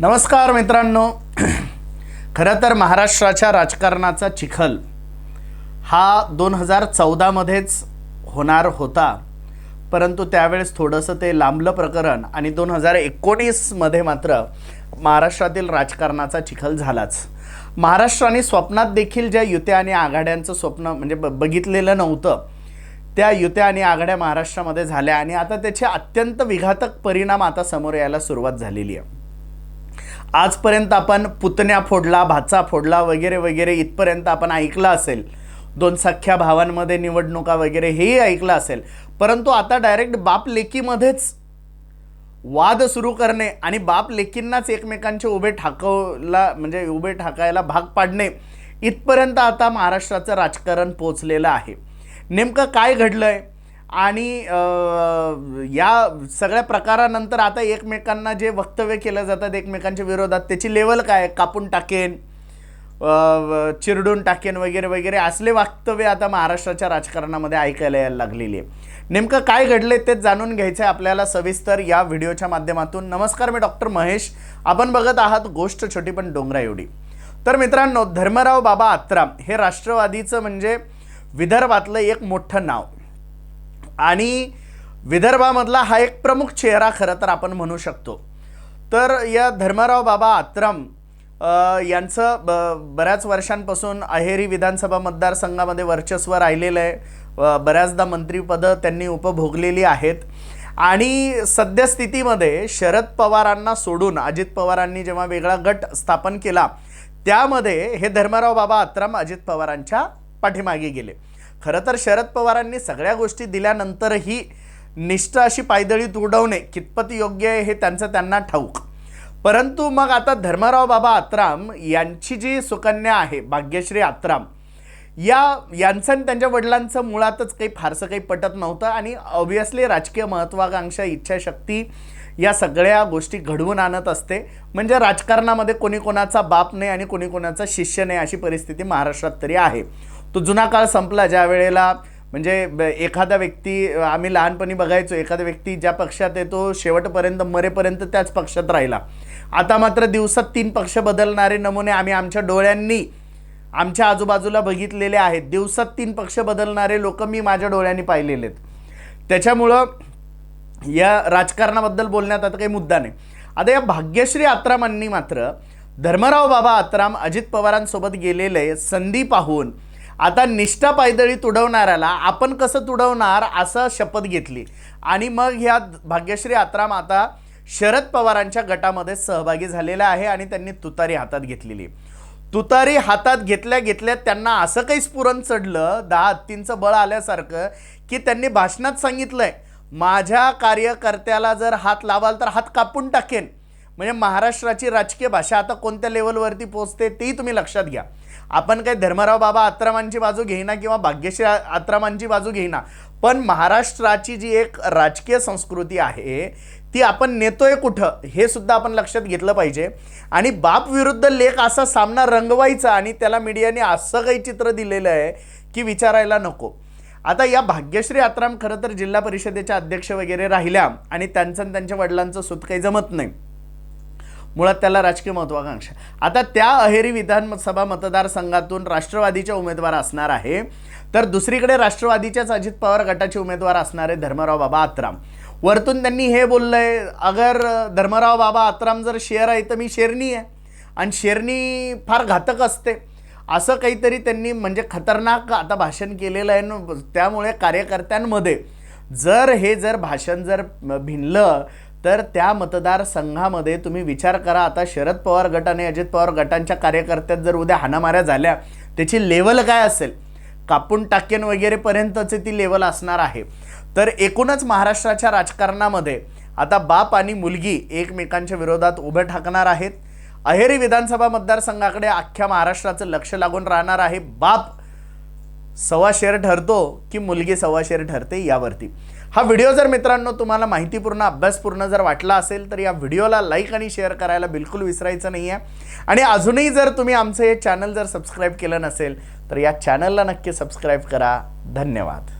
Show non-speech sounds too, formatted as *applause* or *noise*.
नमस्कार मित्रांनो. *clears throat* खरं तर महाराष्ट्राच्या राजकारणाचा चिखल हा दोन हजार चौदामध्येच होणार होता. परंतु त्यावेळेस थोडंसं ते लांबलं प्रकरण आणि दोन हजार एकोणीसमध्ये मात्र महाराष्ट्रातील राजकारणाचा चिखल झालाच. महाराष्ट्राने स्वप्नात देखील ज्या युत्या आणि आघाड्यांचं स्वप्न म्हणजे ब बघितलेलं नव्हतं त्या युत्या आणि आघाड्या महाराष्ट्रामध्ये झाल्या आणि आता त्याचे अत्यंत विघातक परिणाम आता समोर यायला सुरुवात झालेली आहे. आजपर्यंत आपण पुतण्या फोडला भाचा फोडला वगैरे वगैरे इथपर्यंत आपण ऐकलं असेल. दोन सख्ख्या भावांमध्ये निवडणुका वगैरे हेही ऐकलं असेल. परंतु आता डायरेक्ट बाप लेकीमध्येच वाद सुरू करणे आणि बाप लेकींनाच एकमेकांचे उभे ठाकवला म्हणजे उभे ठाकायला भाग पाडणे इथपर्यंत आता महाराष्ट्राचं राजकारण पोचलेलं आहे. नेमकं काय घडलं आहे आणि या सगळ्या प्रकारानंतर आता एकमेकांना जे वक्तव्य केलं जातात एकमेकांच्या विरोधात त्याची लेवल काय आहे? कापून टाकेन चिरडून टाकेन वगैरे वगैरे असले वक्तव्य आता महाराष्ट्राच्या राजकारणामध्ये ऐकायला यायला लागलेली आहे. नेमकं काय घडले ते जाणून घ्यायचं आहे आपल्याला सविस्तर या व्हिडिओच्या माध्यमातून. नमस्कार मी डॉक्टर महेश. आपण बघत आहात गोष्ट छोटी पण डोंगरा एवढी. तर मित्रांनो धर्मराव बाबा आत्राम हे राष्ट्रवादीचं म्हणजे विदर्भातलं एक मोठं नाव. आणि विदर्भामधला हा एक प्रमुख चेहरा खरं तर आपण म्हणू शकतो. तर या धर्मराव बाबा आत्रम यांचं ब बऱ्याच वर्षांपासून अहेरी विधानसभा मतदारसंघामध्ये वर्चस्व राहिलेलं आहे. बऱ्याचदा मंत्रीपदं त्यांनी उपभोगलेली आहेत. आणि सद्यस्थितीमध्ये शरद पवारांना सोडून अजित पवारांनी जेव्हा वेगळा गट स्थापन केला त्यामध्ये हे धर्मराव बाबा आत्राम अजित पवारांच्या पाठीमागे गेले. खरं तर शरद पवारांनी सगळ्या गोष्टी दिल्यानंतरही निष्ठा अशी पायदळी तुडवणे कितपत योग्य आहे हे त्यांचं त्यांना ठाऊक. परंतु मग आता धर्मराव बाबा आत्राम यांची जी सुकन्या आहे भाग्यश्री आत्राम या यांचं आणि त्यांच्या वडिलांचं मुळातच काही फारसं काही पटत नव्हतं आणि ऑब्विसली राजकीय महत्त्वाकांक्षा इच्छाशक्ती या सगळ्या गोष्टी घडवून आणत असते. म्हणजे राजकारणामध्ये कोणी कोणाचा बाप नाही आणि कोणी कोणाचा शिष्य नाही अशी परिस्थिती महाराष्ट्रात तरी आहे. तो जुना काळ संपला ज्या वेळेला म्हणजे ब- एखादा व्यक्ती आम्ही लहानपणी बघायचो एखादा व्यक्ती ज्या पक्षात येतो शेवटपर्यंत मरेपर्यंत त्याच पक्षात राहिला. आता मात्र दिवसात तीन पक्ष बदलणारे नमुने आम्ही आमच्या डोळ्यांनी आमच्या आजूबाजूला बघितलेले आहेत. दिवसात तीन पक्ष बदलणारे लोक मी माझ्या डोळ्यांनी पाहिलेले आहेत. त्याच्यामुळं या राजकारणाबद्दल बोलण्यात आता काही मुद्दा नाही. आता या भाग्यश्री आत्रामांनी मात्र धर्मराव बाबा आत्राम अजित पवारांसोबत गेलेले संधी पाहून आता निष्ठा पायदळी तुडवणाऱ्याला आपण कसं तुडवणार असं शपथ घेतली. आणि मग ह्या भाग्यश्री आत्राम आता शरद पवारांच्या गटामध्ये सहभागी झालेला आहे आणि त्यांनी तुतारी हातात घेतलेली. तुतारी हातात घेतल्या घेतल्या त्यांना असं काही स्फुरण चढलं दहा हत्तींचं बळ आल्यासारखं की त्यांनी भाषणात सांगितलंय माझ्या कार्यकर्त्याला जर हात लावाल तर हात कापून टाकेन. म्हणजे महाराष्ट्राची राजकीय भाषा आता कोणत्या लेवलवरती पोचते तेही तुम्ही लक्षात घ्या. आपण काही धर्मराव बाबा आत्रामांची बाजू घेईना किंवा भाग्यश्री आत्रामांची बाजू घेईना पण महाराष्ट्राची जी एक राजकीय संस्कृती आहे ती आपण नेतोय कुठं हे सुद्धा आपण लक्षात घेतलं पाहिजे. आणि बाप विरुद्ध लेख असा सामना रंगवायचा आणि त्याला मीडियाने असं काही चित्र दिलेलं आहे की विचारायला नको. आता या भाग्यश्री आत्राम खरं तर जिल्हा परिषदेच्या अध्यक्ष वगैरे राहिल्या आणि त्यांचं आणि त्यांच्या वडिलांचं सुत काही जमत नाही. मुळात त्याला राजकीय महत्वाकांक्षा आता त्या अहेरी विधानसभा मतदारसंघातून राष्ट्रवादीच्या उमेदवार असणार आहे. तर दुसरीकडे राष्ट्रवादीच्याच अजित पवार गटाचे उमेदवार असणारे धर्मराव बाबा आत्राम. वरतून त्यांनी हे बोललंय अगर धर्मराव बाबा आत्राम जर शेर आहे तर मी शेरणी आहे. आणि शेरणी फार घातक असते. असं काहीतरी त्यांनी म्हणजे खतरनाक आता भाषण केलेलं आहे न त्यामुळे कार्यकर्त्यांमध्ये जर हे जर भाषण जर भिनलं तर त्या मतदारसंघामध्ये तुम्ही विचार करा आता शरद पवार गट आणि अजित पवार गटांच्या कार्यकर्त्यात जर उद्या हाणामाऱ्या झाल्या त्याची लेवल काय असेल? कापून टाकेन वगैरेपर्यंतचे ती लेवल असणार आहे. तर एकूणच महाराष्ट्राच्या राजकारणामध्ये आता बाप आणि मुलगी एकमेकांच्या विरोधात उभे ठाकणार आहेत. अहेरी विधानसभा मतदारसंघाकडे अख्ख्या महाराष्ट्राचं लक्ष लागून राहणार आहे. बाप सव्वा शेर ठरतो की मुलगी सव्वा शेर ठरते यावरती. हा व्हिडिओ जर मित्रांनो तुम्हाला माहितीपूर्ण अभ्यासपूर्ण जर वाटला असेल तर या व्हिडिओला लाईक आणि शेअर करायला बिलकुल विसरायचं नाही आहे आणि अजूनही जर तुम्ही आमचं हे चॅनल जर सबस्क्राईब केलं नसेल तर या चॅनलला नक्की सबस्क्राईब करा. धन्यवाद.